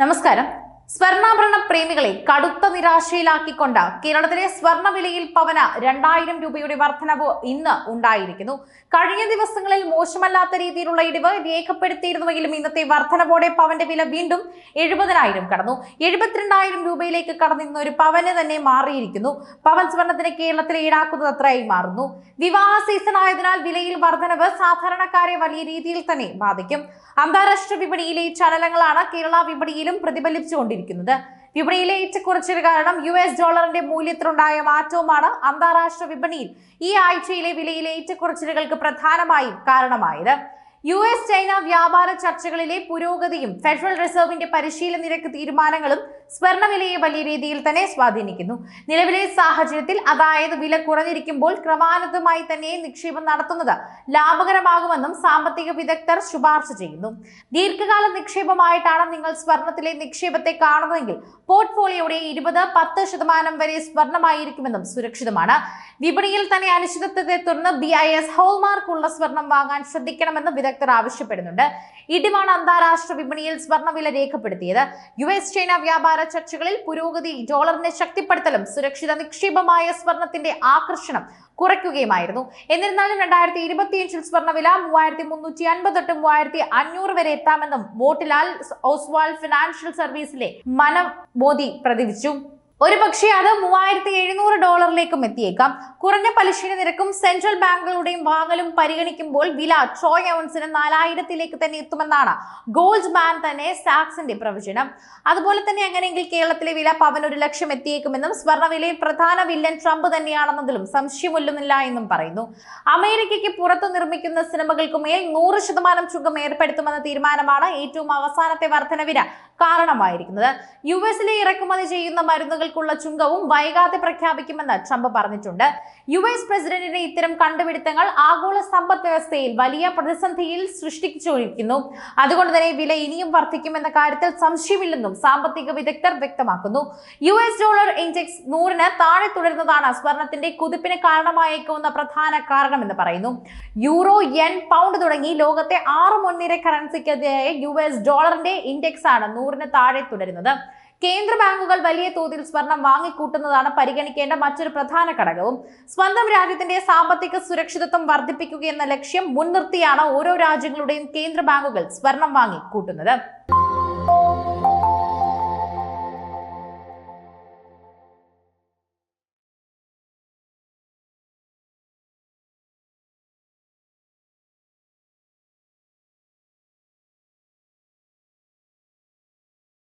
നമസ്കാരം സ്വർണാഭരണ പ്രേമികളെ കടുത്ത നിരാശയിലാക്കിക്കൊണ്ട് കേരളത്തിലെ സ്വർണവിലയിൽ പവന രണ്ടായിരം രൂപയുടെ വർധനവ് ഇന്ന് ഉണ്ടായിരിക്കുന്നു. കഴിഞ്ഞ ദിവസങ്ങളിൽ മോശമല്ലാത്ത രീതിയിലുള്ള ഇടിവ് രേഖപ്പെടുത്തിയിരുന്നുവെങ്കിലും ഇന്നത്തെ വർധനവോടെ പവന്റെ വില വീണ്ടും എഴുപതിനായിരം കടന്നു. എഴുപത്തിരണ്ടായിരം രൂപയിലേക്ക് കടന്നിരുന്ന ഒരു പവന് തന്നെ മാറിയിരിക്കുന്നു. പവൻ സ്വർണത്തിന് കേരളത്തിലെ ഈടാക്കുന്നത് അത്രയായി മാറുന്നു. വിവാഹ സീസൺ ആയതിനാൽ വിലയിൽ വർധനവ് സാധാരണക്കാരെ വലിയ രീതിയിൽ തന്നെ ബാധിക്കും. അന്താരാഷ്ട്ര വിപണിയിലെ ചലനങ്ങളാണ് കേരള വിപണിയിലും പ്രതിഫലിച്ചുകൊണ്ടിരിക്കുന്നത് വിപണിയിലെ ഏറ്റക്കുറച്ചിൽ കാരണം യു എസ് ഡോളറിന്റെ മൂല്യത്തിലുണ്ടായ മാറ്റവുമാണ് അന്താരാഷ്ട്ര വിപണിയിൽ ഈ ആഴ്ചയിലെ വിലയിലെ ഏറ്റക്കുറച്ചിലുകൾക്ക് പ്രധാനമായും കാരണമായത്. യു എസ് ചൈന വ്യാപാര ചർച്ചകളിലെ പുരോഗതിയും ഫെഡറൽ റിസർവിന്റെ പരിശീലന നിരക്ക് തീരുമാനങ്ങളും സ്വർണവിലയെ വലിയ രീതിയിൽ തന്നെ സ്വാധീനിക്കുന്നു. നിലവിലെ സാഹചര്യത്തിൽ അതായത് വില കുറഞ്ഞിരിക്കുമ്പോൾ ക്രമാനുഗതമായി തന്നെ നിക്ഷേപം നടത്തുന്നത് ലാഭകരമാകുമെന്നും സാമ്പത്തിക വിദഗ്ധർ ശുപാർശ ചെയ്യുന്നു. ദീർഘകാല നിക്ഷേപമായിട്ടാണ് നിങ്ങൾ സ്വർണത്തിലെ നിക്ഷേപത്തെ കാണുന്നതെങ്കിൽ പോർട്ട്ഫോളിയോയുടെ ഇരുപത് പത്ത് ശതമാനം വരെ സ്വർണമായിരിക്കുമെന്നും സുരക്ഷിതമാണ്. വിപണിയിൽ തന്നെ അനിശ്ചിതത്വത്തെ തുടർന്ന് ബി ഐ എസ് ഹോൾമാർക്കുള്ള സ്വർണം വാങ്ങാൻ ശ്രദ്ധിക്കണമെന്ന് വിദഗ്ധർ ആവശ്യപ്പെടുന്നുണ്ട്. ഇടിവാണ് അന്താരാഷ്ട്ര വിപണിയിൽ സ്വർണവില രേഖപ്പെടുത്തിയത്. യു എസ് ചൈന വ്യാപാര ചർച്ചകളിൽ പുരോഗതി ഡോളറിനെ ശക്തിപ്പെടുത്തലും സുരക്ഷിത നിക്ഷേപമായ സ്വർണത്തിന്റെ ആകർഷണം കുറയ്ക്കുകയുമായിരുന്നു. എന്നിരുന്നാലും രണ്ടായിരത്തി ഇരുപത്തിയഞ്ചിൽ സ്വർണവില മൂവായിരത്തി മുന്നൂറ്റി അൻപത് തൊട്ട് മൂവായിരത്തി അഞ്ഞൂറ് വരെ എത്താമെന്നും മോട്ടിലാൽ ഓസ്വാൾ ഫിനാൻഷ്യൽ സർവീസിലെ മനം മോദി പ്രതിവിച്ചു ഒരു പക്ഷേ അത് മൂവായിരത്തി എഴുന്നൂറ് ഡോളറിലേക്കും എത്തിയേക്കാം. കുറഞ്ഞ പലിശ നിരക്കും സെൻട്രൽ ബാങ്കുകളുടെയും വാങ്ങലും പരിഗണിക്കുമ്പോൾ വില ട്രോയ് ഔൺസിന് നാലായിരത്തിലേക്ക് തന്നെ എത്തുമെന്നാണ് ഗോൾഡ് മാൻ തന്നെ സാക്സിന്റെ പ്രവചനം. അതുപോലെ തന്നെ അങ്ങനെയെങ്കിൽ കേരളത്തിലെ വില പവൻ ഒരു ലക്ഷം എത്തിയേക്കുമെന്നും സ്വർണവിലയിൽ പ്രധാന വില്ലൻ ട്രംപ് തന്നെയാണെന്നതിലും സംശയമൊല്ലുന്നില്ല എന്നും പറയുന്നു. അമേരിക്കയ്ക്ക് പുറത്തു നിർമ്മിക്കുന്ന സിനിമകൾക്ക് മേൽ നൂറ് ശതമാനം ചുങ്കം ഏർപ്പെടുത്തുമെന്ന തീരുമാനമാണ് ഏറ്റവും അവസാനത്തെ വർധനവിന് കാരണമായിരിക്കുന്നത്. യു എസിലെ ഇറക്കുമതി ചെയ്യുന്ന മരുന്നുകൾക്കുള്ള ചുങ്കവും വൈകാതെ പ്രഖ്യാപിക്കുമെന്ന് ട്രംപ് പറഞ്ഞിട്ടുണ്ട്. യു എസ് പ്രസിഡന്റിന്റെ ഇത്തരം കണ്ടുപിടുത്തങ്ങൾ ആഗോള സമ്പദ് വ്യവസ്ഥയിൽ വലിയ പ്രതിസന്ധിയിൽ സൃഷ്ടിച്ചിരിക്കുന്നു അതുകൊണ്ട് തന്നെ വില ഇനിയും വർദ്ധിക്കുമെന്ന കാര്യത്തിൽ സംശയമില്ലെന്നും സാമ്പത്തിക വിദഗ്ധർ വ്യക്തമാക്കുന്നു. യു എസ് ഡോളർ ഇൻഡെക്സ് നൂറിന് താഴെ തുടരുന്നതാണ് സ്വർണത്തിന്റെ കുതിപ്പിന് കാരണമായേക്കുന്ന പ്രധാന കാരണമെന്ന് പറയുന്നു. യൂറോ യെൻ പൗണ്ട് തുടങ്ങി ലോകത്തെ ആറ് മുൻനിര കറൻസിക്കെതിരായ യു എസ് ഡോളറിന്റെ ഇൻഡെക്സ് ആണ് നൂറിന് താഴെ തുടരുന്നത്. കേന്ദ്ര ബാങ്കുകൾ വലിയ തോതിൽ സ്വർണം വാങ്ങിക്കൂട്ടുന്നതാണ് പരിഗണിക്കേണ്ട മറ്റൊരു പ്രധാന ഘടകവും. സ്വന്തം രാജ്യത്തിന്റെ സാമ്പത്തിക സുരക്ഷിതത്വം വർദ്ധിപ്പിക്കുക എന്ന ലക്ഷ്യം മുൻനിർത്തിയാണ് ഓരോ രാജ്യങ്ങളുടെയും കേന്ദ്ര ബാങ്കുകൾ സ്വർണം വാങ്ങി കൂട്ടുന്നത്